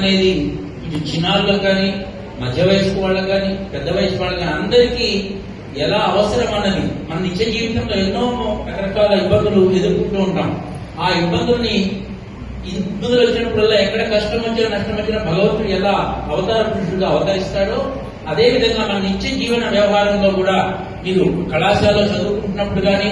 అనేది ఇటు చిన్నారులకు కానీ మధ్య వయసు వాళ్ళకి కానీ పెద్ద వయసు వాళ్ళకి కానీ అందరికీ ఎలా అవసరం అన్నది మన నిత్య జీవితంలో ఎన్నో రకరకాల ఇబ్బందులు ఎదుర్కొంటూ ఉంటాం. ఆ ఇబ్బందుల్ని ఇబ్బందులు వచ్చినప్పుడల్లా ఎక్కడ కష్టం వచ్చినా నష్టం వచ్చినా భగవంతుడు ఎలా అవతార పురుషుడుగా అవతరిస్తాడో అదే విధంగా మన నిత్య జీవన వ్యవహారంలో కూడా మీరు కళాశాలలో చదువుకుంటున్నప్పుడు కానీ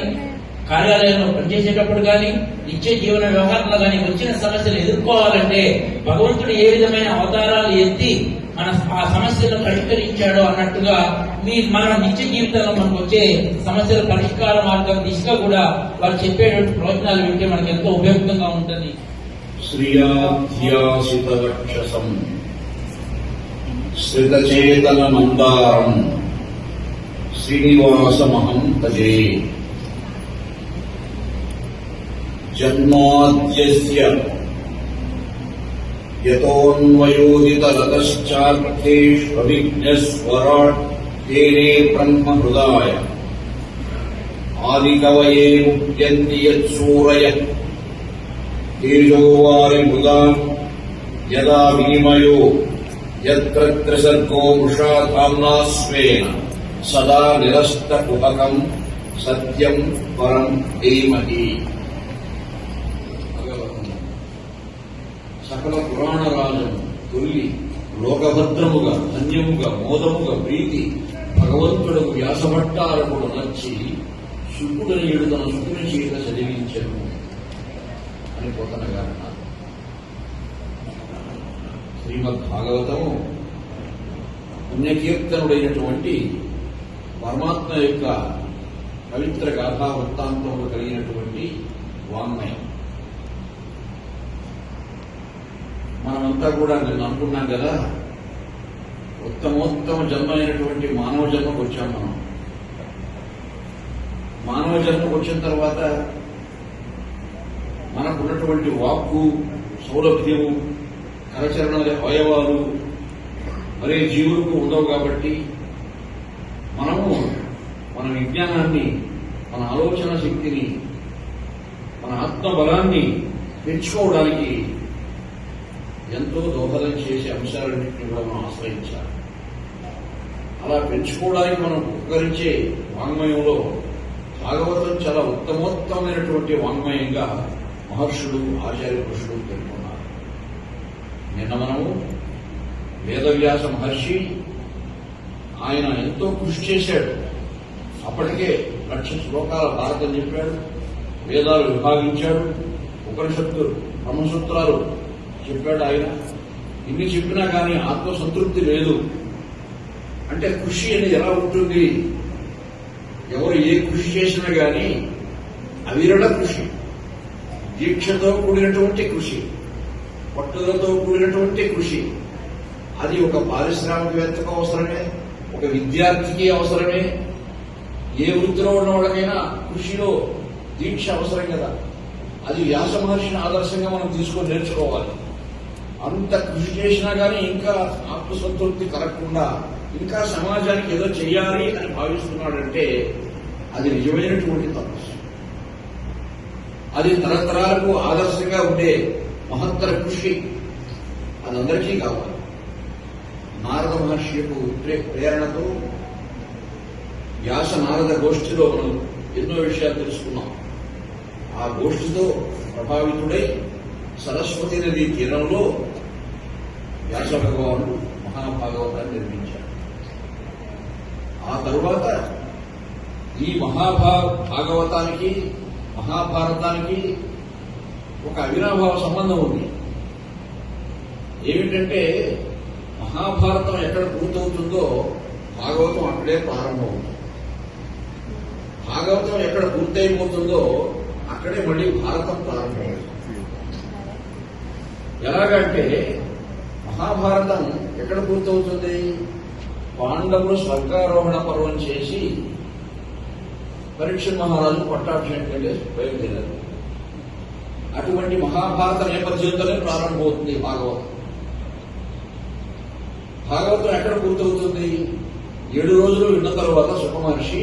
కార్యాలయంలో పనిచేసేటప్పుడు కానీ నిత్య జీవన వ్యవహారంలో కానీ వచ్చిన సమస్యలు ఎదుర్కోవాలంటే భగవంతుడు ఏ విధమైన అవతారాలు ఎత్తి మన ఆ సమస్యలను పరిష్కరించాడో అన్నట్టుగా మీ మన నిత్య జీవితంలో మనకు వచ్చే సమస్యల పరిష్కార మార్గం దిశగా కూడా వారు చెప్పేటువంటి ప్రవచనాలు వింటే మనకు ఎంతో ఉపయోగంగా ఉంటుంది. శ్రియాధ్యాసితవక్షసం శ్రితచేతనమందారం శ్రీనివాసమహం తజే जन्माद्यस्य। यतोऽन्वयोदितरतश्चार्थेष्वभिज्ञस्वराट् तेने ब्रह्महृदाय। आदिकवये मुह्यन्ति यत्सूरय तेजोवारिमृदा यदा विनिमयो यत्र सर्गो मृषा धाम्ना सदा निरस्त उपकम् सत्यम् परम् धीमहि। సకల పురాణ రాజం తొల్లి లోకభద్రముగా ధన్యముగా మోదముగా ప్రీతి భగవంతుడు వ్యాసభట్టారకుడు నచ్చి శుకుడని ఏడు తన శుకుని చేత చదివించను అని పోతన గారు శ్రీమద్ భాగవతము పుణ్యకీర్తనుడైనటువంటి పరమాత్మ యొక్క పవిత్ర గాథా వృత్తాంతంలో కలిగినటువంటి వాంగ్మయం. మనమంతా కూడా నేను అనుకున్నాం కదా ఉత్తమోత్తమ జన్మ అయినటువంటి మానవ జన్మకు వచ్చాం మనం. మానవ జన్మకు వచ్చిన తర్వాత మనకున్నటువంటి వాక్కు సౌలభ్యము కరచరణ అవయవాలు మరే జీవులకు ఉండవు కాబట్టి మనము మన విజ్ఞానాన్ని మన ఆలోచన శక్తిని మన ఆత్మబలాన్ని పెంచుకోవడానికి ఎంతో దోహదం చేసే అంశాలన్నింటినీ కూడా మనం ఆశ్రయించాలి. అలా పెంచుకోవడానికి మనం ఉపకరించే వాంగ్మయంలో భాగవతం చాలా ఉత్తమోత్తమైనటువంటి వాంగ్మయంగా మహర్షులు ఆచార్య పురుషుడు పేర్కొన్నారు. నిన్న మనము వేదవ్యాస మహర్షి ఆయన ఎంతో కృషి చేశాడు. అప్పటికే లక్ష శ్లోకాల భారతం చెప్పాడు వేదాలు విభాగించాడు ఉపనిషత్తు బ్రహ్మసూత్రాలు చెప్పాడు ఆయన ఇన్ని చెప్పినా కానీ ఆత్మసంతృప్తి లేదు. అంటే కృషి అనేది ఎలా ఉంటుంది? ఎవరు ఏ కృషి చేసినా కానీ అవిరళ కృషి. దీక్షతో కూడినటువంటి కృషి. పట్టుదలతో కూడినటువంటి కృషి. అది ఒక పారిశ్రామికవేత్తకు అవసరమే ఒక విద్యార్థికి అవసరమే. ఏ వృత్తిలో ఉన్న వాళ్ళకైనా కృషిలో దీక్ష అవసరం కదా. అది వ్యాస మహర్షిని ఆదర్శంగా మనం తీసుకొని నేర్చుకోవాలి. అంత కృషి చేసినా కానీ ఇంకా ఆత్మసంతృప్తి కలగకుండా ఇంకా సమాజానికి ఏదో చేయాలి అని భావిస్తున్నాడంటే అది నిజమైనటువంటి తపస్సు. అది తరతరాలకు ఆదర్శంగా ఉండే మహత్తర కృషి అది అందరికీ కావాలి. నారద మహర్షి యొక్క ప్రే- ప్రేరణతో వ్యాస నారద గోష్ఠిలో మనం ఎన్నో విషయాలు తెలుసుకున్నాం. ఆ గోష్ఠితో ప్రభావితుడై సరస్వతి నది తీరంలో వ్యాస భగవానుడు మహాభాగవతాన్ని నిర్మించాడు. ఆ తరువాత ఈ మహాభా భాగవతానికి మహాభారతానికి ఒక అవినాభావ సంబంధం ఉంది. ఏమిటంటే మహాభారతం ఎక్కడ పూర్తవుతుందో భాగవతం అక్కడే ప్రారంభమవుతుంది. భాగవతం ఎక్కడ పూర్తయిపోతుందో అక్కడే మళ్ళీ భారతం ప్రారంభమవుతుంది. ఎలాగంటే మహాభారతం ఎక్కడ పూర్తవుతుంది? పాండవులు స్వర్గారోహణ పర్వం చేసి పరీక్ష మహారాజు పట్టాభిషేకంటే బయలుదేరారు. అటువంటి మహాభారత నేపథ్యంతోనే ప్రారంభమవుతుంది భాగవతం. భాగవతం ఎక్కడ పూర్తవుతుంది? ఏడు రోజులు విన్న తర్వాత సుఖమహర్షి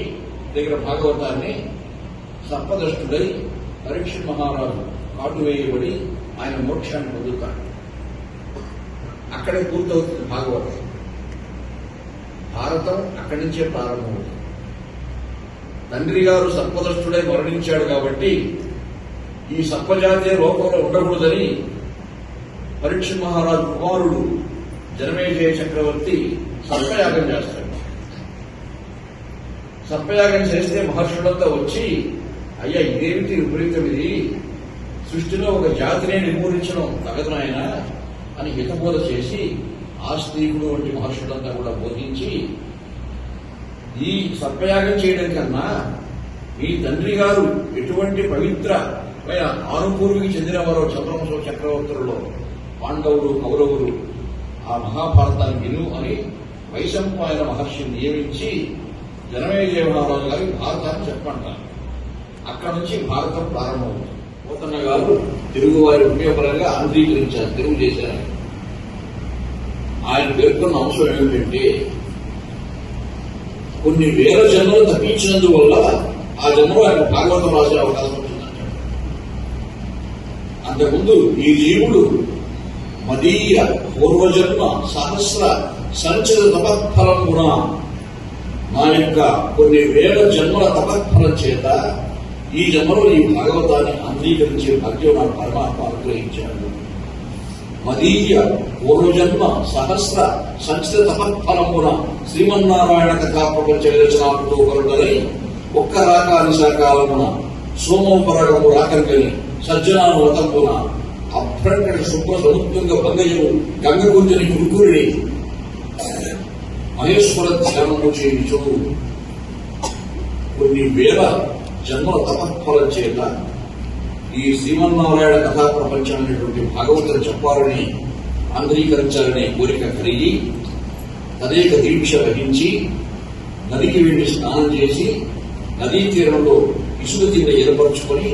దగ్గర భాగవతాన్ని సర్పదష్టుడై పరీక్ష మహారాజు కాటు వేయబడి ఆయన మోక్షాన్ని పొందుతాడు. అక్కడే పూర్తవుతుంది భాగవతం. భారతం అక్కడి నుంచే ప్రారంభమవుతుంది. తండ్రి గారు సర్పదష్టుడై మరణించాడు కాబట్టి ఈ సర్పజాతీయ లోకంలో ఉండకూడదని పరీక్ష మహారాజు కుమారుడు జనమేజయ చక్రవర్తి సర్పయాగం చేస్తాడు. సర్పయాగం చేస్తే మహర్షులంతా వచ్చి అయ్యా ఇదేమిటి విపరీతం ఇది సృష్టిలో ఒక జాతినే నిర్మూలించడం తగదు నాయనా. అని హితబోధ చేసి ఆస్తికుడు వంటి మహర్షులంతా కూడా బోధించి ఈ సర్పయాగం చేయడం కన్నా మీ తండ్రి గారు ఎటువంటి పవిత్ర ఆనుపూర్వికి చెందినవారో చంద్రవంశ చక్రవర్తులలో పాండవులు కౌరవులు ఆ మహాభారతాన్ని విను అని వైశంపాయన మహర్షిని నియమించి జనమేజయ మహారాజు గారికి భారతాన్ని చెప్పంటారు అక్కడ నుంచి భారతం ప్రారంభమవుతుంది. పోతన్న గారు తెలుగు వారి ఉపయోగపరంగా ఆంధ్రీకరించారు తెలుగు చేశారు ఆయన పేర్కొన్న అంశం ఏమిటంటే కొన్ని వేల జన్మలు తప్పించినందువల్ల ఆ జన్మలో ఆయన భాగవతం రాసే అవకాశం వచ్చిందంటాడు అంతకుముందు ఈ జీవుడు మదీయ పూర్వజన్మ సహస్ర సంచల తపత్ఫలం గుణ నా యొక్క కొన్ని వేల జన్మల తపత్ఫలం చేత ఈ జన్మలో ఈ భాగవతాన్ని అంగీకరించే భాగ్యం నా పరమాత్మ అనుగ్రహించాడు. మదీయ పూర్వజన్మ సహస్ర సంచిత తపత్ఫలమున శ్రీమన్నారాయణ కథా ప్రపంచ విరచనాలతో కరుడలై ఒక్క రాకాని సకాలమున సోమోపరగము రాకంగని సజ్జనాను వతంపున అభ్రంకట శుభ్ర సముద్రంగ భంగయము గంగ గుంజని కురుకురిని మహేశ్వర ధ్యానము చేయించు కొన్ని వేల జన్మల తపత్ఫలం చేత ఈ శ్రీమన్నారాయణ కథా ప్రపంచం అనేటువంటి భాగవతులు చెప్పాలని ఆంధ్రీకరించాలనే కోరిక కలిగి తదేక దీక్ష వహించి నదికి వెళ్ళి స్నానం చేసి నదీ తీరంలో ఇసుక కింద ఏర్పరచుకొని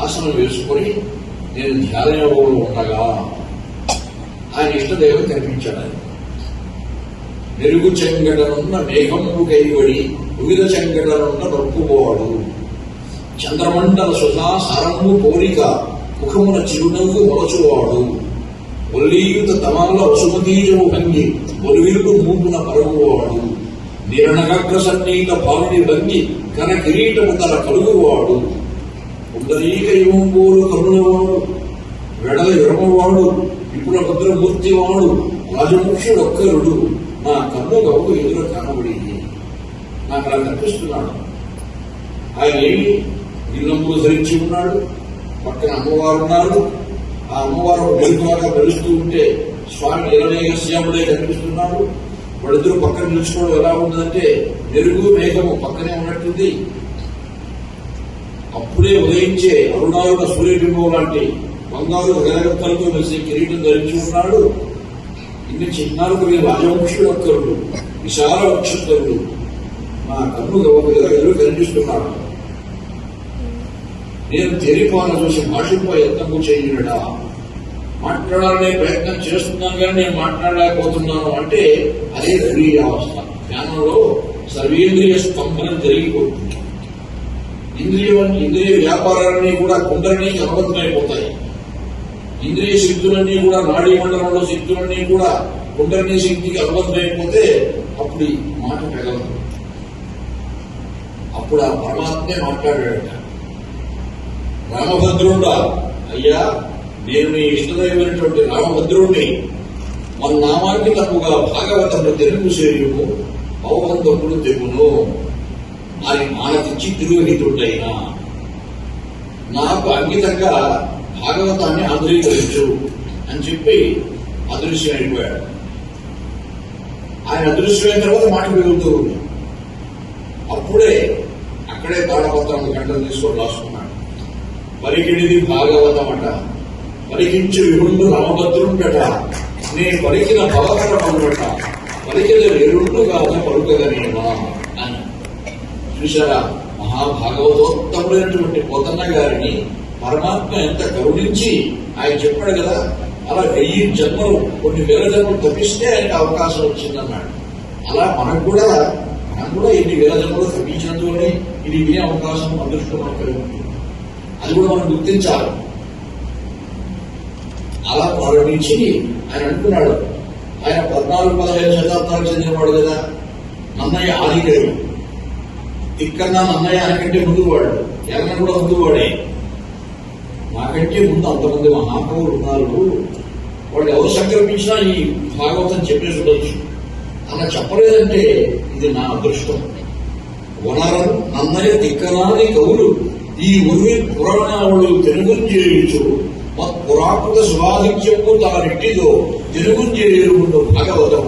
ఆసనం వేసుకొని నేను ధ్యానయోగంలో ఉండగా ఆయన ఇష్టదేవం కనిపించాడు. ఆయన మెరుగు చెంగడనున్న మేఘము కైబడి వివిధ చెంగడనున్న నొప్పుకోవాడు చంద్రమండల సుధా సరము కోరిక ముఖమున చిరునవ్వు మొలచువాడు. ఒల్లీయుత తమాల వసుమతీజము భంగి ఒలివిలుడు మూపున పరుగువాడు నిరణగగ్ర సన్నీత భావిని భంగి కన కిరీటము తన కలుగువాడు. పుండరీక యువంబోలు కరుణవాడు వెడల విరమవాడు ఇప్పుడు భద్రమూర్తివాడు రాజముఖ్యుడొక్కరుడు. నా కన్ను గౌడు ఎదురు కనబడింది నాకు అలా కనిపిస్తున్నాడు. ఆయన ఏమి? ఇల్లంబులు ధరించి ఉన్నాడు పక్కన అమ్మవారు ఉన్నారు. ఆ అమ్మవారు వెలుగులాగా వెలుస్తూ ఉంటే స్వామి ఇరవై శ్యాముడే కనిపిస్తున్నాడు. వాళ్ళిద్దరూ పక్కన నిలుచుకోవడం ఎలా ఉందంటే మెరుగు మేఘము పక్కనే ఉన్నట్టుంది. అప్పుడే ఉదయించే అరుణాయుడ సూర్యబింబం లాంటి బంగారు గగనగత్తలతో మెలిసే కిరీటం ధరించి ఉన్నాడు. ఇన్ని చిన్నారు రాజవంశుడు ఒక్కరుడు విశాల వక్షుడు నా కన్ను ఎదురు కనిపిస్తున్నాడు. నేను తెలిపాను చూసి భాషింప యత్నము చేయడా మాట్లాడాలనే ప్రయత్నం చేస్తున్నాను కానీ నేను మాట్లాడలేకపోతున్నాను అంటే అదే రవీయ అవస్థ. జ్ఞానంలో సర్వేంద్రియ స్తంభనం జరిగిపోతుంది. ఇంద్రియ ఇంద్రియ వ్యాపారాలన్నీ కూడా కుండలని అనుబంధమైపోతాయి ఇంద్రియ శక్తులన్నీ కూడా నాడీ మండలంలో శక్తులన్నీ కూడా కుండలిని శక్తికి అనుబంధమైపోతే అప్పుడు మాట పెగలదు అప్పుడు ఆ పరమాత్మే మాట్లాడాడట. రామభద్రుడా. అయ్యా నేను నీ ఇష్టదైనటువంటి రామభద్రుణ్ణి మన నామానికి తప్పుగా భాగవతంలో తెలుగు సేయుము భవబంధకుడు తెగును. అని మానతిచ్చి తిరుగుహితుడైనా నాకు అంకితంగా భాగవతాన్ని ఆంధ్రీకరించు అని చెప్పి అదృశ్యం అయిపోయాడు. ఆయన అదృశ్యమైన తర్వాత మాట పెరుగుతూ ఉన్నాడు అప్పుడే అక్కడే తాళపత్రం గంటలు తీసుకొని రాసుకున్నాడు. పలికిడిది భాగవతం అట పలికించి విహుండు రామభద్రుండట. నే పలికిన భవకరమన్నట పలికిన వెరుండు కాదు పలుకగనేమా? అని. చూసారా మహాభాగవతోత్తములైనటువంటి పోతన్న గారిని పరమాత్మ ఎంత కరుణించి ఆయన చెప్పాడు కదా అలా వెయ్యి జన్మలు కొన్ని వేల జన్మలు తప్పిస్తే ఆయనకు అవకాశం వచ్చిందన్నాడు. అలా మనకు కూడా మనం కూడా ఎన్ని వేల జన్మలు తప్పించినందువల్లే ఇది వినే అవకాశం అదృష్టం మనకు కలిగి ఉంటుంది అది కూడా మనం గుర్తించాలి. అలా ప్రారంభించి ఆయన అనుకున్నాడు. ఆయన పద్నాలుగు పదహైదు శతాబ్దాలకు చెందినవాడు కదా. నన్నయ్య ఆదికవి ఇక్కడన్నా నన్నయ్య ఆయనకంటే ముందు వాడు ఎవరైనా కూడా ముందువాడే. నాకంటే ముందు అంతమంది మహాకవులు ఉన్నారు. వాళ్ళు ఎవరు సంకల్పించినా ఈ భాగవతం చెప్పేసి ఉండొచ్చు. అలా చెప్పలేదంటే ఇది నా అదృష్టం. వనరం నన్నయ్య దిక్కనాది కవులు ఈ ఉరి పురాణాలు తెలుగుంజేయుచు పురాకృత స్వాధిక్యము తానిట్టిదో తెలుగుంజేయుడు భాగవతం.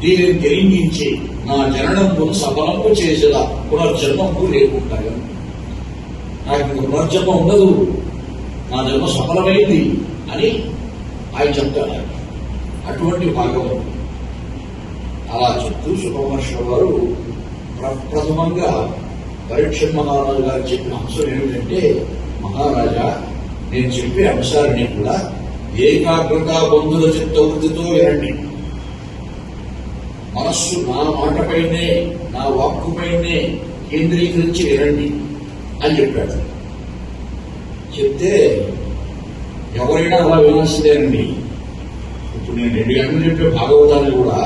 దీనిని తెలియించి నా జననము సఫలము చేసేదా పునర్జన్మము లేకుండా నాకు పునర్జన్మ ఉండదు. నా జన్మ సఫలమైంది అని ఆయన చెప్తారు అటువంటి భాగవతం. అలా చెప్తూ సుఖమహర్షి వారు ప్రప్రథమంగా పరీక్ష మహారాజు గారు చెప్పిన అంశం ఏమిటంటే మహారాజా నేను చెప్పే అంశాలని కూడా ఏకాగ్రత బంధుల చిత్తవృత్తితో వినండి. మనస్సు నా మాటపైనే నా వాక్కుపైనే కేంద్రీకరించి వినండి అని చెప్పాడు. చెప్తే ఎవరైనా అలా వినాల్సిందేనండి ఇప్పుడు నేను రెండు గంటలు చెప్పే భాగవతాన్ని కూడా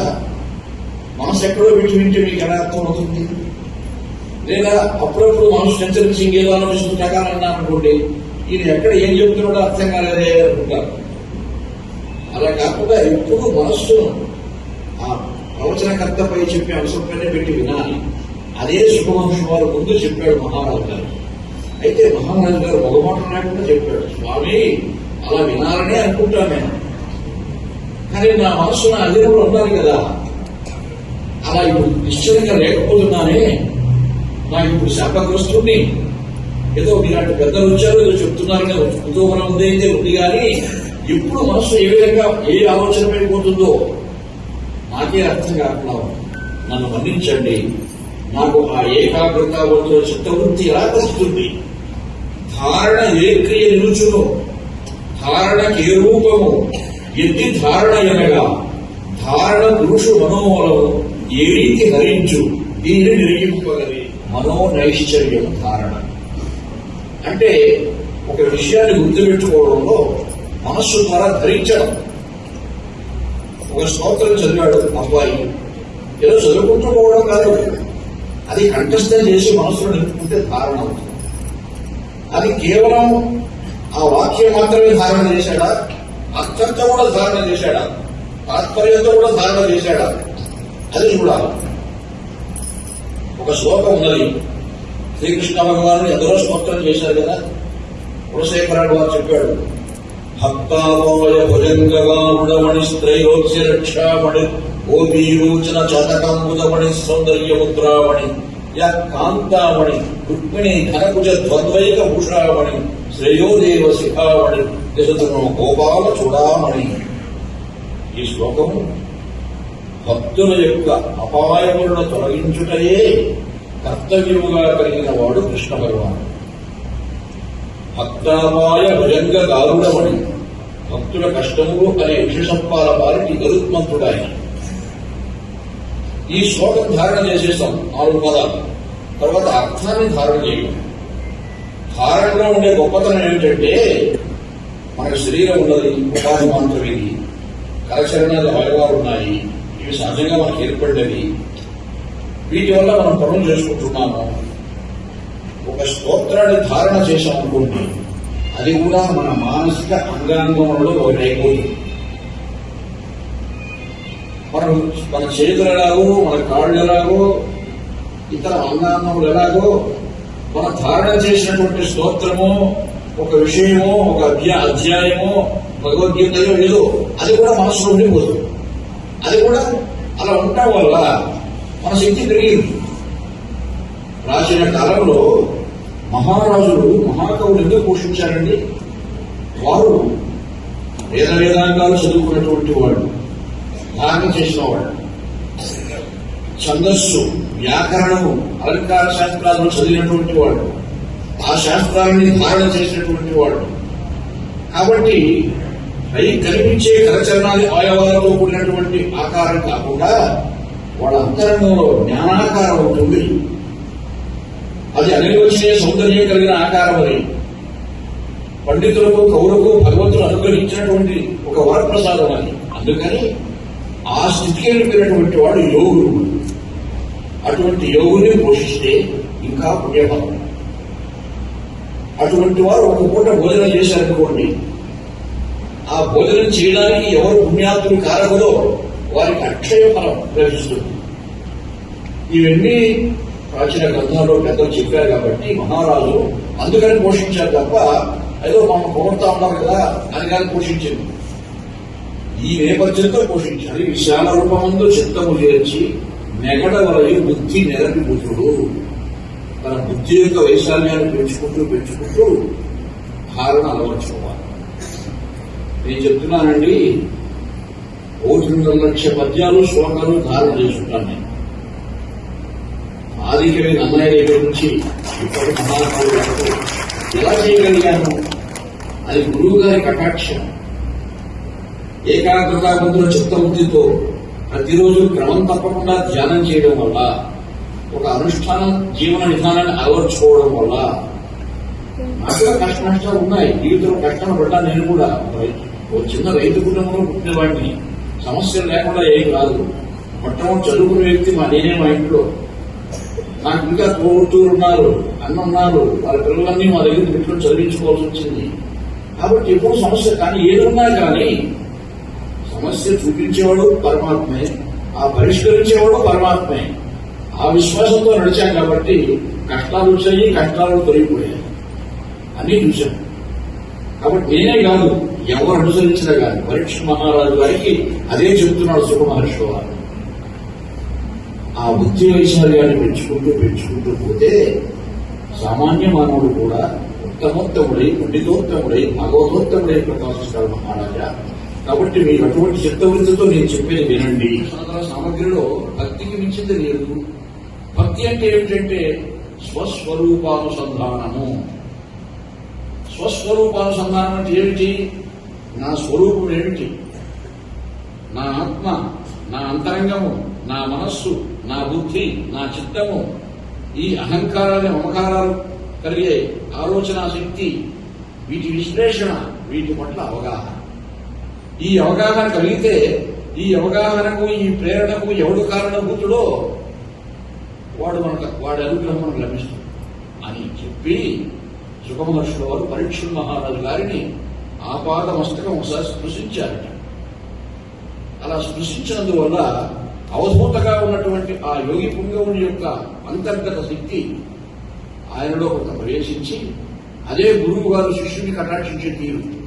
మనసు ఎక్కడో పెట్టి వింటే మీకు ఎలా అర్థం అవుతుంది లేదా అప్పుడప్పుడు మనసు సంచరించి ఇంకేదో ఆలోచిస్తూ ప్రకారం అనుకోండి ఈయన ఎక్కడ ఏం చెప్తున్నాడో అర్థం కాలేదే అనుకుంటారు. అలా కాకుండా ఎప్పుడు మనస్సును ఆ ప్రవచనకర్తపై చెప్పే అంశంపైనే పెట్టి వినాలి. అదే శుభవంశం వారు ముందు చెప్పాడు మహారాజు గారు. అయితే మహారాజు గారు మొగమాట లేకుండా చెప్పాడు స్వామి అలా వినాలనే అనుకుంటాను నేను. కానీ నా మనస్సు నా అధీనంలో ఉండాలి కదా. అలా ఇప్పుడు నిశ్చయంగా లేకపోతున్నానే నాకు ఇప్పుడు శాపగ్రస్తుడిని ఏదో ఇలాంటి పెద్దలు వచ్చారు ఏదో చెప్తున్నారని కుతూహలం ఉంది అయితే ఉంది కానీ ఎప్పుడు మనసు ఏ విధంగా ఏ ఆలోచన పడిపోతుందో నాకే అర్థం కాకుండా నన్ను మన్నించండి. నాకు ఆ ఏకాగ్రత వంతుల చిత్తవృత్తి ఎలా వస్తుంది ధారణ ఏ క్రియ నిలుచును ధారణకి ఏ రూపము ఎత్తి ధారణ ఎనగా ధారణ పురుషు మనోమలము ఏ రీతి హరించు దీన్ని నిర్గింపగలి మనోనైశ్చర్యం ధారణ అంటే ఒక విషయాన్ని గుర్తుపెట్టుకోవడంలో మనస్సు ద్వారా ధరించడం. ఒక స్తోత్రం చదివాడు అబ్బాయి. ఏదో చదువుకుంటూ పోవడం కాదు. అది కంఠస్థం చేసి మనసులో నింపుకుంటే ధారణ అవుతుంది అది కేవలం ఆ వాక్యం మాత్రమే ధారణ చేశాడా? అర్థంతో కూడా ధారణ చేశాడా? తాత్పర్యంతో కూడా ధారణ చేశాడా? అది చూడాలి. ఒక శ్లోకం ఉన్నది. శ్రీకృష్ణ భగవాను ఎందరో స్తోత్రం చేశారు కదా? కులశేఖరాడు వారు చెప్పాడు భక్తాపోయ భుజంగవాణి త్రైలోక్య రక్షామణి గోపీరోచన చతకంబుదమణి సౌందర్యముద్రామణి యా కాంతామణి రుక్మిణి ధనకుజ ద్వంద్వైక భూషామణి శ్రేయోదేవ శిఖామణి యశతును గోపాల చూడామణి ఈ శ్లోకము భక్తుల యొక్క అపాయములను తొలగించుటయే కర్తవ్యముగా కలిగిన వాడు కృష్ణ భగవాను భక్తాపాయ భుజంగ గారుడమని భక్తుల కష్టములు అనే విశేషత్వాల వారికి గరుత్మంతుడాయి ఈ శ్లోకం ధారణ చేసేసాం నాలుగు పదాలు. తర్వాత అర్థాన్ని ధారణ చేయడం ధారణలో ఉండే గొప్పతనం ఏమిటంటే మనకు శరీరం ఉన్నది ఉపాధి మాత్రమే ఇది కరచరణాలు అవయవాలు ఉన్నాయి. ఇవి సహజంగా మనకు ఏర్పడినవి వీటి వల్ల మనం పనులు చేసుకుంటున్నాము. ఒక స్తోత్రాన్ని ధారణ చేశామనుకోండి అది కూడా మన మానసిక అంగాంగంలో ఒకటి అయిపోయింది మనం మన చేతులు ఎలాగో మన కాళ్ళు ఎలాగో ఇతర అంగాంగములు ఎలాగో మన ధారణ చేసినటువంటి స్తోత్రము ఒక విషయము ఒక అధ్యా అధ్యాయమో భగవద్గీతలో ఏదో అది కూడా మనసులో ఉండిపోతుంది అది కూడా అలా ఉండటం వల్ల మన శక్తి పెరిగింది. ప్రాచీన కాలంలో మహారాజులు మహాకవులు ఎందుకు పోషించారండి? వారు వేద వేదాంగాలు చదువుకున్నటువంటి వాళ్ళు ధ్యానం చేసిన వాళ్ళు ఛందస్సు వ్యాకరణము అలంకార శాస్త్రాలను చదివినటువంటి వాళ్ళు ఆ శాస్త్రాన్ని ధారణ చేసినటువంటి వాళ్ళు. కాబట్టి పై కనిపించే కరచరణాది అవయవాలతో కూడినటువంటి ఆకారం కాకుండా వాళ్ళ అంతరంగంలో జ్ఞానాకారం ఉంటుంది అది అనిర్వచనీయ సౌందర్యం కలిగిన ఆకారం అని పండితులకు కౌలకు భగవంతుడు అనుగ్రహించినటువంటి ఒక వరప్రసాదం అని అందుకని ఆ స్థితికి వెళ్ళిపోయినటువంటి వాడు యోగుడు. అటువంటి యోగుని పోషిస్తే ఇంకా పుణ్యఫలం. అటువంటి వారు ఒక పూట భోజనం చేశారనుకోండి ఆ భోజనం చేయడానికి ఎవరు పుణ్యాత్తులు కారకులో వారికి అక్షయ మనం ప్రవేశిస్తుంది ఇవన్నీ ప్రాచీన గ్రంథంలో పెద్దలు చెప్పారు కాబట్టి మహారాజు అందుకని పోషించారు తప్ప ఏదో మనం పొగడతా ఉన్నారు కదా అని కానీ పోషించింది. ఈ నేపథ్యంతో పోషించాలి విశాల రూపమందు చిత్తము చేర్చి నెగడవలై బుద్ధి నెరపి బుద్ధుడు తన బుద్ధి యొక్క వైశాల్యాన్ని పెంచుకుంటూ పెంచుకుంటూ ధారణ అలవర్చుకోవాలి నేను చెప్తున్నానండి ఓటున్నర లక్ష పద్యాలు శ్లోకాలు ధారణ చేసుకుంటాను నేను. ఆదికవి నన్నయ్య దగ్గర నుంచి ఇప్పటి మహాత్ముడు వరకు ఎలా చేయగలిగాను? అది గురువు గారి కటాక్షం ఏకాగ్రతాబంధుల చిత్తబుద్ధితో ప్రతిరోజు క్రమం తప్పకుండా ధ్యానం చేయడం వల్ల ఒక అనుష్ఠాన జీవన విధానాన్ని అలవర్చుకోవడం వల్ల నాకు కష్ట నష్టాలు ఉన్నాయి. జీవితంలో కష్టం పడ్డా నేను కూడా. ఓ చిన్న రైతు కుటుంబంలో పుట్టినవాడిని సమస్యలు లేకుండా ఏం కాదు. మొట్టమొదటి చదువుకున్న వ్యక్తి మా నేనే మా ఇంట్లో. నాకు ఇంకా తోడుతూరు ఉన్నారు అన్న ఉన్నారు వాళ్ళ పిల్లలన్నీ మా దగ్గర పెట్టుకుని చదివించుకోవాల్సి వచ్చింది. కాబట్టి ఎప్పుడు సమస్య కానీ ఏదున్నా కానీ సమస్య చూపించేవాడు పరమాత్మే ఆ పరిష్కరించేవాడు పరమాత్మే. ఆ విశ్వాసంతో నడిచాం కాబట్టి కష్టాలు వచ్చాయి కష్టాలు తొలగిపోయాయి. అన్నీ చూశాం. కాబట్టి నేనే కాదు ఎవరు అనుసరించినా కానీ పరీక్ష మహారాజు గారికి అదే చెప్తున్నాడు సుఖ మహర్షి వారు. ఆ బుద్ధి వైశాల్యాన్ని పెంచుకుంటూ పెంచుకుంటూ పోతే సామాన్య మానవుడు కూడా ఉత్తమోత్తముడై పండితోత్తముడై భగవతోత్తముడై ప్రకాశిస్తాడు మహారాజా. కాబట్టి మీరు అటువంటి చిత్తవృత్తితో నేను చెప్పేది వినండి. సామగ్రిలో భక్తికి మించింది లేదు. భక్తి అంటే ఏమిటంటే స్వస్వరూపానుసంధానము. స్వస్వరూపానుసంధానం అంటే ఏమిటి? నా స్వరూపం ఏమిటి? నా ఆత్మ నా అంతరంగము నా మనస్సు నా బుద్ధి నా చిత్తము ఈ అహంకారాన్ని మమకారాలు కలిగే ఆలోచన శక్తి వీటి విశ్లేషణ వీటి పట్ల అవగాహన. ఈ అవగాహన కలిగితే ఈ అవగాహనకు ఈ ప్రేరణకు ఎవడు కారణభూతుడో వాడు మనకు వాడి అనుగ్రహం మనకు లభిస్తుంది. అని చెప్పి సుఖమహర్షుల వారు పరీక్ష మహారాజు గారిని ఆపాద మస్తకం ఒకసారి స్పృశించారట. అలా స్పృశించినందువల్ల అవధూతగా ఉన్నటువంటి ఆ యోగి పుంగవుని యొక్క అంతర్గత శక్తి ఆయనలో కొంత ప్రవేశించి అదే గురువు గారు శిష్యుని కటాక్షించే తీరు.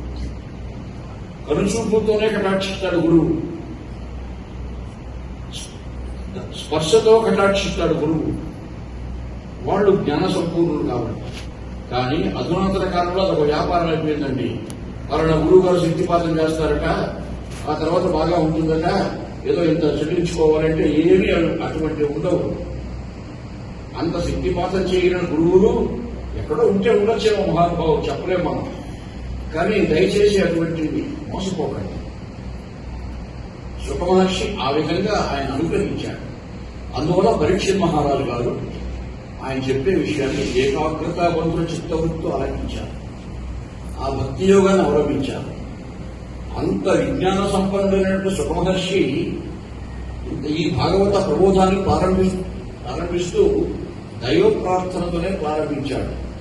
కనుచూపుతోనే కటాక్షిస్తాడు గురువు. స్పర్శతో కటాక్షిస్తాడు గురువు. వాళ్ళు జ్ఞాన సంపూర్ణులు కాబట్టి. కానీ అధునాతన కాలంలో అదొక వ్యాపారం అయిపోయిందండి. వాళ్ళ గురువు గారు శక్తిపాతం చేస్తారట. ఆ తర్వాత బాగా ఉంటుందట. ఏదో ఇంత చెల్లించుకోవాలంటే ఏమీ అటువంటి ఉండవు. అంత శక్తిపాతం చేయని గురువులు ఎక్కడో ఉంటే ఉండొచ్చేమో మహానుభావం చెప్పలేము మనం. కానీ దయచేసి అటువంటివి మోసపోకండి. సుఖమహర్షి ఆ విధంగా ఆయన అనుగ్రహించాడు. అందువల్ల పరీక్ష మహారాజు గారు ఆయన చెప్పే విషయాన్ని ఏకాగ్రతాబంధుల చిత్తవృత్తు ఆలకించారు. ఆ భక్తి యోగాన్ని అవలంబించారు. అంత విజ్ఞాన సంపన్నుడైనటువంటి సుఖమహర్షి ఈ భాగవత ప్రబోధాన్ని ప్రారంభి ప్రారంభిస్తూ దైవ ప్రార్థనతోనే ప్రారంభించాడు.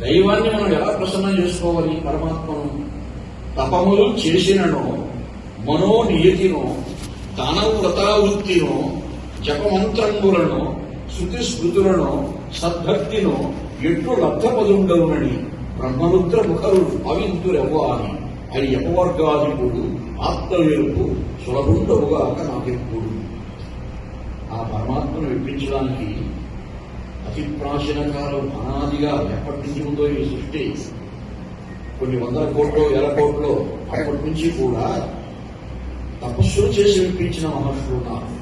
దైవాన్ని మనం ఎలా ప్రసన్నం చేసుకోవాలి? పరమాత్మను తపములు చేసినను మనోనియతినో దానవ్రతావృత్తినో జపమంత్రములను శృతి స్మృతులను సద్భక్తిను ఎట్లు లబ్ధపదుండవునని బ్రహ్మరుద్ర ముఖరు భావింతురెవ్వ అని. అది యపవర్గాధికుడు ఆత్మవేరుపు సులభుండవుగాక నాకెప్పుడు. ఆ పరమాత్మను విప్పించడానికి అతి ప్రాచీన కాలం అనాదిగా ఎప్పటి నుంచి ఉందో ఈ సృష్టి. కొన్ని వందల కోట్లు వేల కోట్లు అప్పటి నుంచి కూడా తపస్సులు చేసి విప్పించిన మహర్షులు ఉన్నారు.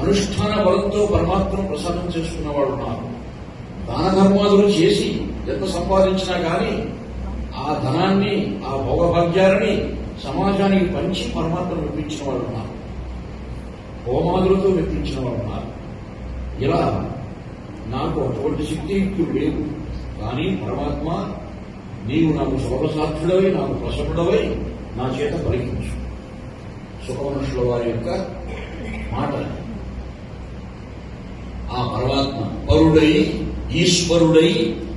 అనుష్ఠాన బలంతో పరమాత్మను ప్రసన్నం చేసుకున్న వాళ్ళు ఉన్నారు. దాన ధర్మాదులు చేసి ఎంత సంపాదించినా కానీ ఆ ధనాన్ని ఆ భోగభాగ్యాలని సమాజానికి పంచి పరమాత్మను మెప్పించిన వాళ్ళు ఉన్నారు. హోమాదులతో మెప్పించిన వాళ్ళు ఉన్నారు. ఇలా నాకు అటువంటి శక్తియుక్తులు లేవు కానీ పరమాత్మ నీవు నాకు సర్వసాక్షుడవై నాకు ప్రసన్నుడవై నా చేత పలికించు సుఖమనుషుల వారి యొక్క మాట ఆ పరమాత్మ పరుడై ఈశ్వరుడై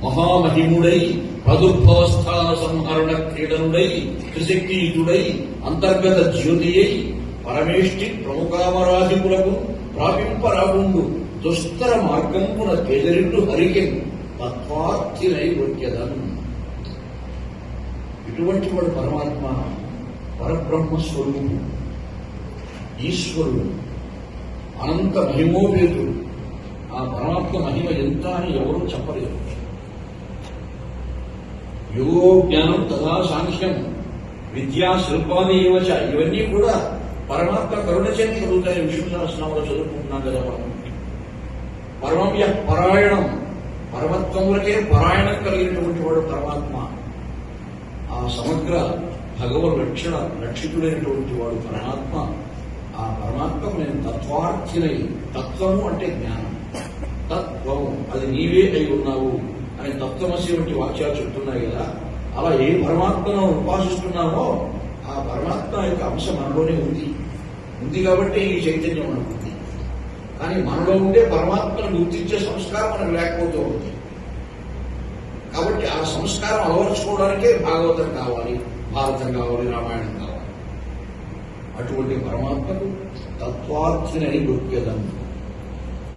మహామహిముడై ప్రదుర్భవస్థాన సంహరణ క్రీడనుడై త్రిశక్తియుతుడై అంతర్గత జ్యోతి అయి పరమేష్టి ప్రముఖామరాధికులకు ప్రాపింపరాకుండు దుస్తర మార్గంపున తేజరిల్లు హరికెన్ తత్వార్థినై వృత్యదన్ ఇటువంటి వాడు పరమాత్మ పరబ్రహ్మస్వరూపుడు ఈశ్వరుడు అనంత మహిమోపేతుడు. ఆ పరమాత్మ మహిమ ఎంత అని ఎవరూ చెప్పలేరు యోగో జ్ఞానం తదా సాంఖ్యం విద్యా శిల్పాన్ని ఇవచ ఇవన్నీ కూడా పరమాత్మ కరుణ చదువుతాయి. విష్ణు సహస్రంలో చదువుకుంటున్నాం కదా మనం. పరమవ్య పరాయణం పరమత్వములకే పరాయణం కలిగినటువంటి వాడు పరమాత్మ. ఆ సమగ్ర భగవ రక్షణ రక్షితుడైనటువంటి వాడు పరమాత్మ. ఆ పరమాత్మకు నేను తత్వార్థినై తత్వము అంటే జ్ఞానం. తత్వము అది నీవే అయి ఉన్నావు అని తత్వమసి వంటి వాక్యాలు చెప్తున్నాయి కదా. అలా ఏ పరమాత్మను ఉపాసిస్తున్నామో ఆ పరమాత్మ యొక్క అంశం మనలోనే ఉంది. ఉంది కాబట్టి ఈ చైతన్యం మనకు ఉంది. కానీ మనలో ఉండే పరమాత్మను గుర్తించే సంస్కారం మనకు లేకపోతూ ఉంది. కాబట్టి ఆ సంస్కారం అలవరుచుకోవడానికే భాగవతం కావాలి భారతం కావాలి రామాయణం కావాలి. అటువంటి పరమాత్మకు తత్వార్థినని గుర్తెదం